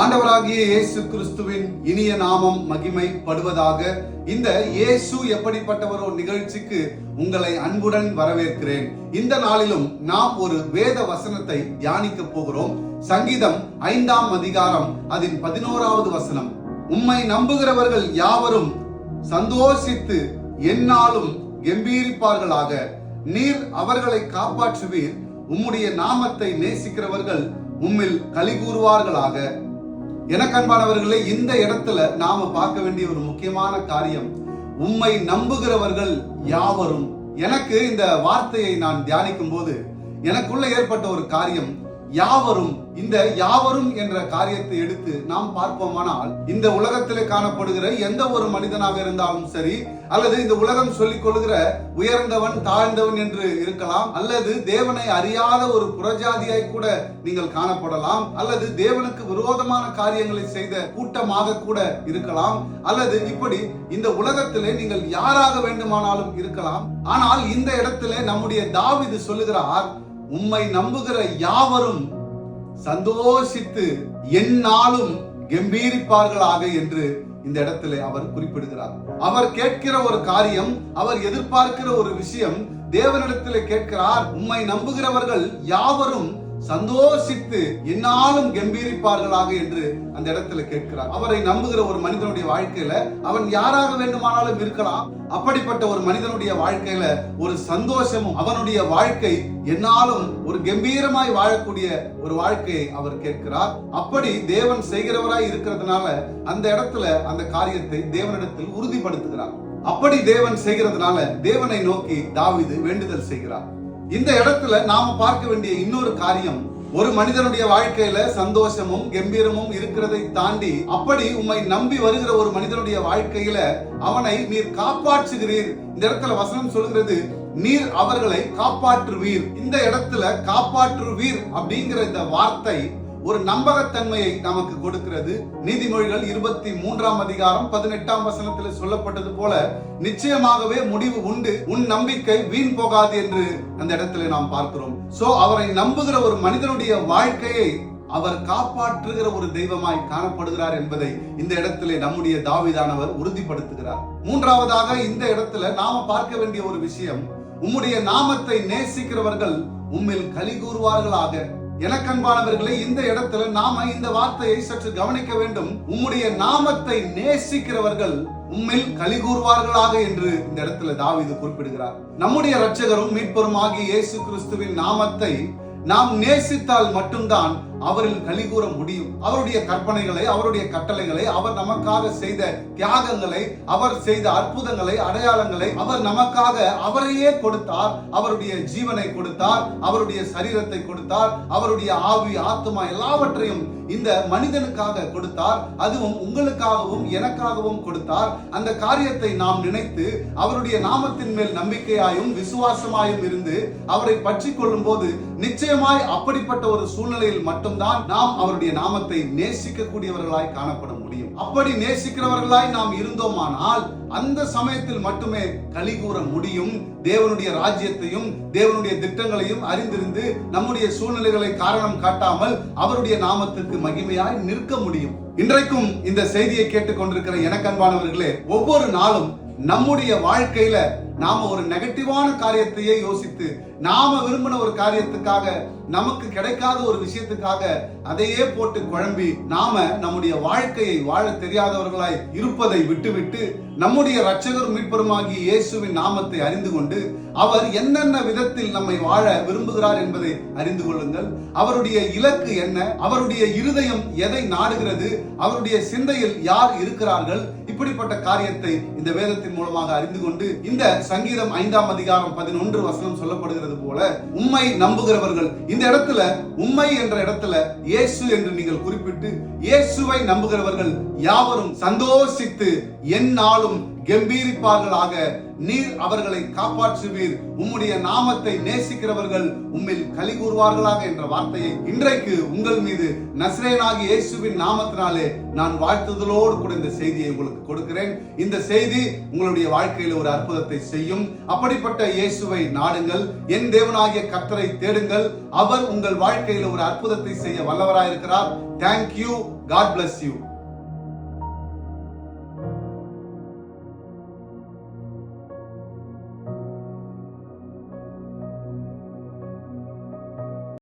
ஆண்டவராகிய இயேசு கிறிஸ்துவின் இனிய நாமம் மகிமைப்படுவதாக இந்த இயேசு எப்படிப்பட்டவரோ நிகழ்ச்சிக்கு உங்களை அன்புடன் வரவேற்கிறேன். இந்த நாளிலும் நாம் ஒரு வேத வசனத்தை தியானிக்க போகிறோம். சங்கீதம் ஐந்தாம் அதிகாரம் அதன் பதினோராவது வசனம். உம்மை நம்புகிறவர்கள் யாவரும் சந்தோஷித்து எந்நாளும் கம்பீரிப்பார்களாக. நீர் அவர்களை காப்பாற்றுவீர். உம்முடைய நாமத்தை நேசிக்கிறவர்கள் உம்மில் கலி கூறுவார்களாக. எனக்கு அன்பானவர்களே இந்த இடத்துல நாம பார்க்க வேண்டிய ஒரு முக்கியமான காரியம் உம்மை நம்புகிறவர்கள் யாவரும். எனக்கு இந்த வார்த்தையை நான் தியானிக்கும் போது எனக்குள்ள ஏற்பட்ட ஒரு காரியம் யாவரும் இந்த யாவரும் என்ற காரியத்தை எடுத்து நாம் பார்ப்போமானால் இந்த உலகத்திலே காணப்படுகிற எந்த ஒரு மனிதனாக இருந்தாலும் சரி அல்லது இந்த உலகம் சொல்லிக் கொள்கிற உயர்ந்தவன் தாழ்ந்தவன் என்று இருக்கலாம் அல்லது தேவனை அறியாத ஒரு புறஜாதியாய் கூட நீங்கள் காணப்படலாம் அல்லது தேவனுக்கு விரோதமான காரியங்களை செய்த கூட்டமாக கூட இருக்கலாம் அல்லது இப்படி இந்த உலகத்திலே நீங்கள் யாராக வேண்டுமானாலும் இருக்கலாம். ஆனால் இந்த இடத்திலே நம்முடைய தாவிது சொல்லுகிறார் உம்மை நம்புகிற யாவரும் சந்தோஷித்து எந்நாளும் கம்பீரிப்பார்களாக என்று இந்த இடத்துல அவர் குறிப்பிடுகிறார். அவர் கேட்கிற ஒரு காரியம் அவர் எதிர்பார்க்கிற ஒரு விஷயம் தேவனிடத்தில் கேட்கிறார். உம்மை நம்புகிறவர்கள் யாவரும் சந்தோஷித்து என்னாலும் கம்பீரிப்பார்களாக என்று அந்த இடத்துல கேட்கிறார். அவரை நம்புகிற ஒரு மனிதனுடைய வாழ்க்கையில அவன் யாராக வேண்டுமானாலும் இருக்கலாம். அப்படிப்பட்ட ஒரு மனிதனுடைய வாழ்க்கையில ஒரு சந்தோஷமும் அவனுடைய வாழ்க்கை என்னாலும் ஒரு கம்பீரமாய் வாழக்கூடிய ஒரு வாழ்க்கையை அவர் கேட்கிறார். அப்படி தேவன் செய்கிறவராய் இருக்கிறதுனால அந்த இடத்துல அந்த காரியத்தை தேவனிடத்தில் உறுதிப்படுத்துகிறார். அப்படி தேவன் செய்கிறதுனால தேவனை நோக்கி தாவிது வேண்டுதல் செய்கிறார். இந்த இடத்துல நாம பார்க்க வேண்டிய இன்னொரு காரியம் ஒரு மனிதனுடைய வாழ்க்கையில சந்தோஷமும் கம்பீரமும் இருக்கிறதை தாண்டி அப்படி உம்மை நம்பி வருகிற ஒரு மனிதனுடைய வாழ்க்கையில அவனை நீர் காப்பாற்றுகிறீர். இந்த இடத்துல வசனம் சொல்கிறது நீர் அவர்களை காப்பாற்றுவீர். இந்த இடத்துல காப்பாற்றுவீர் அப்படிங்கிற இந்த வார்த்தை ஒரு நம்பகத்தன்மையை நமக்கு கொடுக்கிறது. நீதிமொழிகள் இருபத்தி மூன்றாம் அதிகாரம் பதினெட்டாம் வசனத்தில் சொல்லப்பட்டது போல நிச்சயமாகவே முடிவு உண்டு. உன் நம்பிக்கை வீண் போகாது என்று அந்த இடத்துல நாம் பார்க்கிறோம். சோ அவரை நம்புகிற ஒரு மனிதனுடைய வாழ்க்கையை அவர் காப்பாற்றுகிற ஒரு தெய்வமாய் காணப்படுகிறார் என்பதை இந்த இடத்திலே நம்முடைய தாவிதானவர் உறுதிப்படுத்துகிறார். மூன்றாவதாக இந்த இடத்துல நாம பார்க்க வேண்டிய ஒரு விஷயம் உம்முடைய நாமத்தை நேசிக்கிறவர்கள் உம்மில் கலி கூறுவார்களாக எனக்கன்பானவர்களே இந்த இடத்துல நாம இந்த வார்த்தையை சற்று கவனிக்க வேண்டும். உம்முடைய நாமத்தை நேசிக்கிறவர்கள் உம்மில் கலி கூறுவார்களாக என்று இந்த இடத்துல தாவிது குறிப்பிடுகிறார். நம்முடைய ரட்சகரும் மீட்பரும் ஆகிய இயேசு கிறிஸ்துவின் நாமத்தை நாம் நேசித்தால் மட்டும்தான் அவரில் கலி கூற முடியும். அவருடைய கற்பனைகளை அவருடைய கட்டளைகளை அவர் நமக்காக செய்த தியாகங்களை அவர் செய்த அற்புதங்களை அடையாளங்களை அவர் நமக்காக அவரையே கொடுத்தார். அவருடைய ஜீவனை கொடுத்தார் அவருடைய சரீரத்தை கொடுத்தார் அவருடைய ஆவி ஆத்மா எல்லாவற்றையும் இந்த மனிதனுக்காக கொடுத்தார். அதுவும் உங்களுக்காகவும் எனக்காகவும் கொடுத்தார். அந்த காரியத்தை நாம் நினைத்து அவருடைய நாமத்தின் மேல் நம்பிக்கையாயும் விசுவாசமாயும் இருந்து அவரை பற்றி கொள்ளும் போது நிச்சயமாய் அப்படிப்பட்ட ஒரு சூழ்நிலையில் மட்டும் மட்டும்தான் நாம் அவருடைய நாமத்தை நேசிக்கக்கூடியவர்களாய் காணப்பட முடியும். அப்படி நேசிக்கிறவர்களாய் நாம் இருந்தோமானால் அந்த சமயத்தில் மட்டுமே களி கூற முடியும். தேவனுடைய ராஜ்யத்தையும் தேவனுடைய திட்டங்களையும் அறிந்திருந்து நம்முடைய சூழ்நிலைகளை காரணம் காட்டாமல் அவருடைய நாமத்திற்கு மகிமையாய் நிற்க முடியும். இன்றைக்கும் இந்த செய்தியை கேட்டுக்கொண்டிருக்கிற எனக்கன்பானவர்களே ஒவ்வொரு நாளும் நம்முடைய வாழ்க்கையில நாம ஒரு நெகட்டிவான காரியத்தையே யோசித்து நாம விரும்பின ஒரு காரியத்துக்காக நமக்கு கிடைக்காத ஒரு விஷயத்துக்காக அதையே போட்டு குழம்பி நாம நம்முடைய வாழ்க்கையை வாழ தெரியாதவர்களாய் இருப்பதை விட்டுவிட்டு நம்முடைய ரட்சகர் மீட்பருமாகிய இயேசுவின் நாமத்தை அறிந்து கொண்டு அவர் என்னென்ன விதத்தில் நம்மை வாழ விரும்புகிறார் என்பதை அறிந்து கொள்ளுங்கள். அவருடைய இலக்கு என்ன? அவருடைய இருதயம் எதை நாடுகிறது? அவருடைய சிந்தையில் யார் இருக்கிறார்கள்? இப்படிப்பட்ட காரியத்தை இந்த வேதத்தின் மூலமாக அறிந்து கொண்டு இந்த சங்கீதம் ஐந்தாம் அதிகாரம் பதினொன்று வசனம் சொல்லப்படுகிறது போல உண்மை நம்புகிறவர்கள் இந்த இடத்துல உண்மை என்ற இடத்துல இயேசு என்று நீங்கள் குறிப்பிட்டு இயேசுவை நம்புகிறவர்கள் யாவரும் சந்தோஷித்து எந்நாளும் கம்பீரிப்பார்களாக நீர் அவர்களை காப்பாற்றுவீர். உம்முடைய நாமத்தை நேசிக்கிறவர்கள் உம்மில் கலி கூறுவார்களாக என்ற வார்த்தையை இன்றைக்கு உங்கள் மீது நஸ்ரேனாகி இயேசுவின் நாமத்தினாலே நான் வாழ்த்துதலோடு கூட இந்த செய்தியை உங்களுக்கு கொடுக்கிறேன். இந்த செய்தி உங்களுடைய வாழ்க்கையில் ஒரு அற்புதத்தை செய்யும். அப்படிப்பட்ட இயேசுவை நாடுங்கள். என் தேவனாகிய கத்தரை தேடுங்கள். அவர் உங்கள் வாழ்க்கையில் ஒரு அற்புதத்தை செய்ய வல்லவராயிருக்கிறார். Thank you God bless you